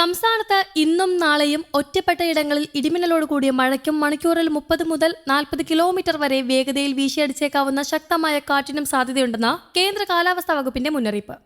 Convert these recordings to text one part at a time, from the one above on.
സംസ്ഥാനത്ത് ഇന്നും നാളെയും ഒറ്റപ്പെട്ട ഇടങ്ങളിൽ ഇടിമിന്നലോട് കൂടിയ മഴയ്ക്കും മണിക്കൂറിൽ മുപ്പത് മുതൽ നാൽപ്പത് കിലോമീറ്റർ വരെ വേഗതയിൽ വീശിയടിച്ചേക്കാവുന്ന ശക്തമായ കാറ്റിനും സാധ്യതയുണ്ടെന്ന് കേന്ദ്ര കാലാവസ്ഥാ വകുപ്പിന്റെ മുന്നറിയിപ്പ്.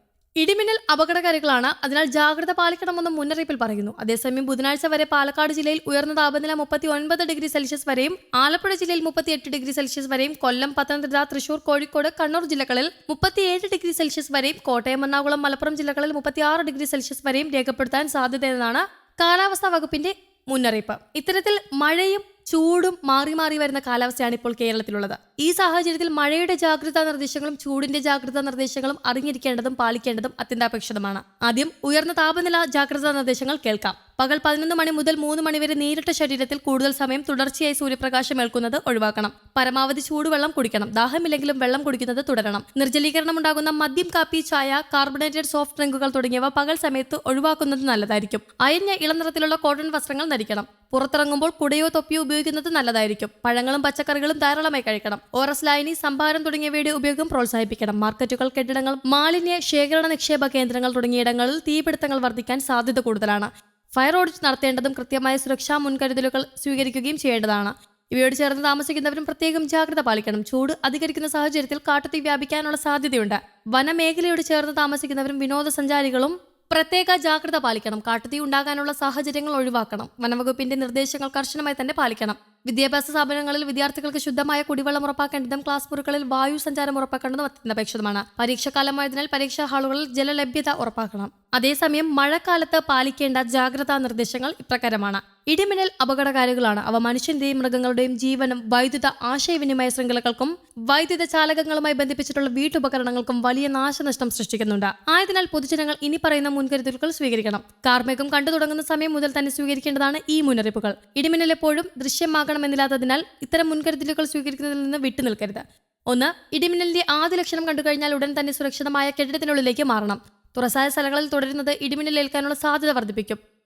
ഇടിമിന്നൽ അപകടകാരികളാണ് അതിനാൽ ജാഗ്രത പാലിക്കണമെന്ന് മുന്നറിയിപ്പിൽ പറയുന്നു. അതേസമയം ബുധനാഴ്ച വരെ പാലക്കാട് ജില്ലയിൽ ഉയർന്ന താപനില മുപ്പത്തി ഒൻപത് ഡിഗ്രി സെൽഷ്യസ് വരെയും ആലപ്പുഴ ജില്ലയിൽ മുപ്പത്തിയെട്ട് ഡിഗ്രി സെൽഷ്യസ് വരെയും കൊല്ലം പത്തനംതിട്ട തൃശൂർ കോഴിക്കോട് കണ്ണൂർ ജില്ലകളിൽ മുപ്പത്തിയേഴ് ഡിഗ്രി സെൽഷ്യസ് വരെയും കോട്ടയം എറണാകുളം മലപ്പുറം ജില്ലകളിൽ മുപ്പത്തിയാറ് ഡിഗ്രി സെൽഷ്യസ് വരെയും രേഖപ്പെടുത്താൻ സാധ്യതയെന്നാണ് കാലാവസ്ഥാ വകുപ്പിന്റെ മുന്നറിയിപ്പ്. ഇത്തരത്തിൽ മഴയും ചൂടും മാറി മാറി വരുന്ന കാലാവസ്ഥയാണ് ഇപ്പോൾ കേരളത്തിലുള്ളത്. ഈ സാഹചര്യത്തിൽ മഴയുടെ ജാഗ്രതാ നിർദ്ദേശങ്ങളും ചൂടിന്റെ ജാഗ്രതാ നിർദ്ദേശങ്ങളും അറിഞ്ഞിരിക്കേണ്ടതും പാലിക്കേണ്ടതും അത്യന്താപേക്ഷിതമാണ്. ആദ്യം ഉയർന്ന താപനില ജാഗ്രതാ നിർദ്ദേശങ്ങൾ കേൾക്കാം. പകൽ പതിനൊന്ന് മണി മുതൽ മൂന്ന് മണിവരെ നേരിട്ട ശരീരത്തിൽ കൂടുതൽ സമയം തുടർച്ചയായി സൂര്യപ്രകാശം ഏൽക്കുന്നത് ഒഴിവാക്കണം. പരമാവധി ചൂടുവെള്ളം കുടിക്കണം. ദാഹമില്ലെങ്കിലും വെള്ളം കുടിക്കുന്നത് തുടരണം. നിർജലീകരണം ഉണ്ടാകുന്ന മദ്യം കാപ്പി ചായ കാർബണേറ്റഡ് സോഫ്റ്റ് ഡ്രിങ്കുകൾ തുടങ്ങിയവ പകൽ സമയത്ത് ഒഴിവാക്കുന്നത് നല്ലതായിരിക്കും. അയഞ്ഞ ഇളം നിറത്തിലുള്ള കോട്ടൺ വസ്ത്രങ്ങൾ ധരിക്കണം. പുറത്തിറങ്ങുമ്പോൾ കുടയോ തൊപ്പിയോ ഉപയോഗിക്കുന്നത് നല്ലതായിരിക്കും. പഴങ്ങളും പച്ചക്കറികളും ധാരാളമായി കഴിക്കണം. ഓറസ് ലായനി സംഭാരം തുടങ്ങിയവയുടെ ഉപയോഗം പ്രോത്സാഹിപ്പിക്കണം. മാർക്കറ്റുകൾ കെട്ടിടങ്ങൾ മാലിന്യ ശേഖരണ നിക്ഷേപ കേന്ദ്രങ്ങൾ തുടങ്ങിയ ഇടങ്ങളിൽ തീപിടുത്തങ്ങൾ വർദ്ധിക്കാൻ സാധ്യത കൂടുതലാണ്. ഫയർ ഓഡിറ്റ് നടത്തേണ്ടതും കൃത്യമായ സുരക്ഷാ മുൻകരുതലുകൾ സ്വീകരിക്കുകയും ചെയ്യേണ്ടതാണ്. ഇവയോട് ചേർന്ന് താമസിക്കുന്നവരും പ്രത്യേകം ജാഗ്രത പാലിക്കണം. ചൂട് അധികരിക്കുന്ന സാഹചര്യത്തിൽ കാട്ടുതീ വ്യാപിക്കാനുള്ള സാധ്യതയുണ്ട്. വനമേഖലയോട് ചേർന്ന് താമസിക്കുന്നവരും വിനോദസഞ്ചാരികളും പ്രത്യേക ജാഗ്രത പാലിക്കണം. കാട്ടുതീ ഉണ്ടാകാനുള്ള സാഹചര്യങ്ങൾ ഒഴിവാക്കണം. വനവകുപ്പിന്റെ നിർദ്ദേശങ്ങൾ കർശനമായി തന്നെ പാലിക്കണം. വിദ്യാഭ്യാസ സ്ഥാപനങ്ങളിൽ വിദ്യാർത്ഥികൾക്ക് ശുദ്ധമായ കുടിവെള്ളം ഉറപ്പാക്കേണ്ടതും ക്ലാസ് മുറികളിൽ വായു സഞ്ചാരം ഉറപ്പാക്കേണ്ടതും അത്യന്താപേക്ഷിതമാണ്. പരീക്ഷാകാലമായതിനാൽ പരീക്ഷാ ഹാളുകളിൽ ജലലഭ്യത ഉറപ്പാക്കണം. അതേസമയം മഴക്കാലത്ത് പാലിക്കേണ്ട ജാഗ്രതാ നിർദ്ദേശങ്ങൾ ഇപ്രകാരമാണ്. ഇടിമിന്നൽ അപകടകാരികളാണ്. അവ മനുഷ്യന്റെയും മൃഗങ്ങളുടെയും ജീവനും വൈദ്യുത ആശയവിനിമയ ശൃംഖലകൾക്കും വൈദ്യുത ചാലകങ്ങളുമായി ബന്ധിപ്പിച്ചിട്ടുള്ള വീട്ടുപകരണങ്ങൾക്കും വലിയ നാശനഷ്ടം സൃഷ്ടിക്കുന്നുണ്ട്. ആയതിനാൽ പൊതുജനങ്ങൾ ഇനി പറയുന്ന മുൻകരുതലുകൾ സ്വീകരിക്കണം. കാർമേഘം കണ്ടു തുടങ്ങുന്ന സമയം മുതൽ തന്നെ സ്വീകരിക്കേണ്ടതാണ് ഈ മുന്നറിയിപ്പുകൾ. ഇടിമിന്നൽ എപ്പോഴും ദൃശ്യമാകണമെന്നില്ലാത്തതിനാൽ ഇത്തരം മുൻകരുതലുകൾ സ്വീകരിക്കുന്നതിൽ നിന്ന് വിട്ടുനിൽക്കരുത് ഒന്ന് ഇടിമിന്നലിന്റെ ആദ്യ ലക്ഷണം കണ്ടുകഴിഞ്ഞാൽ ഉടൻ തന്നെ സുരക്ഷിതമായ കെട്ടിടത്തിനുള്ളിലേക്ക് മാറണം. തുറസായ സ്ഥലങ്ങളിൽ തുടരുന്നത് ഇടിമിന്നൽ ഏൽക്കാനുള്ള സാധ്യത വർദ്ധിപ്പിക്കും.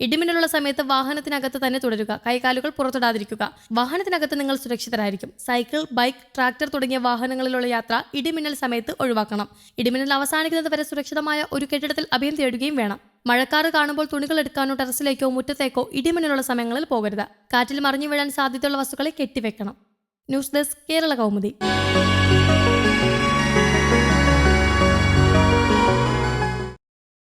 ഇടിമിന്നലുള്ള സമയത്ത് വാഹനത്തിനകത്ത് തന്നെ തുടരുക. കൈകാലുകൾ പുറത്തിടാതിരിക്കുക. വാഹനത്തിനകത്ത് നിങ്ങൾ സുരക്ഷിതരായിരിക്കും. സൈക്കിൾ ബൈക്ക് ട്രാക്ടർ തുടങ്ങിയ വാഹനങ്ങളിലുള്ള യാത്ര ഇടിമിന്നൽ സമയത്ത് ഒഴിവാക്കണം. ഇടിമിന്നൽ അവസാനിക്കുന്നത് വരെ സുരക്ഷിതമായ ഒരു കെട്ടിടത്തിൽ അഭയം തേടുകയും വേണം. മഴക്കാറ് കാണുമ്പോൾ തുണികൾ എടുക്കാനോ ടെറസിലേക്കോ മുറ്റത്തേക്കോ ഇടിമിന്നലുള്ള സമയങ്ങളിൽ പോകരുത്. കാറ്റിൽ മറിഞ്ഞു വീഴാൻ സാധ്യതയുള്ള വസ്തുക്കളെ കെട്ടിവെക്കണം. News desk Kerala Kaumudi.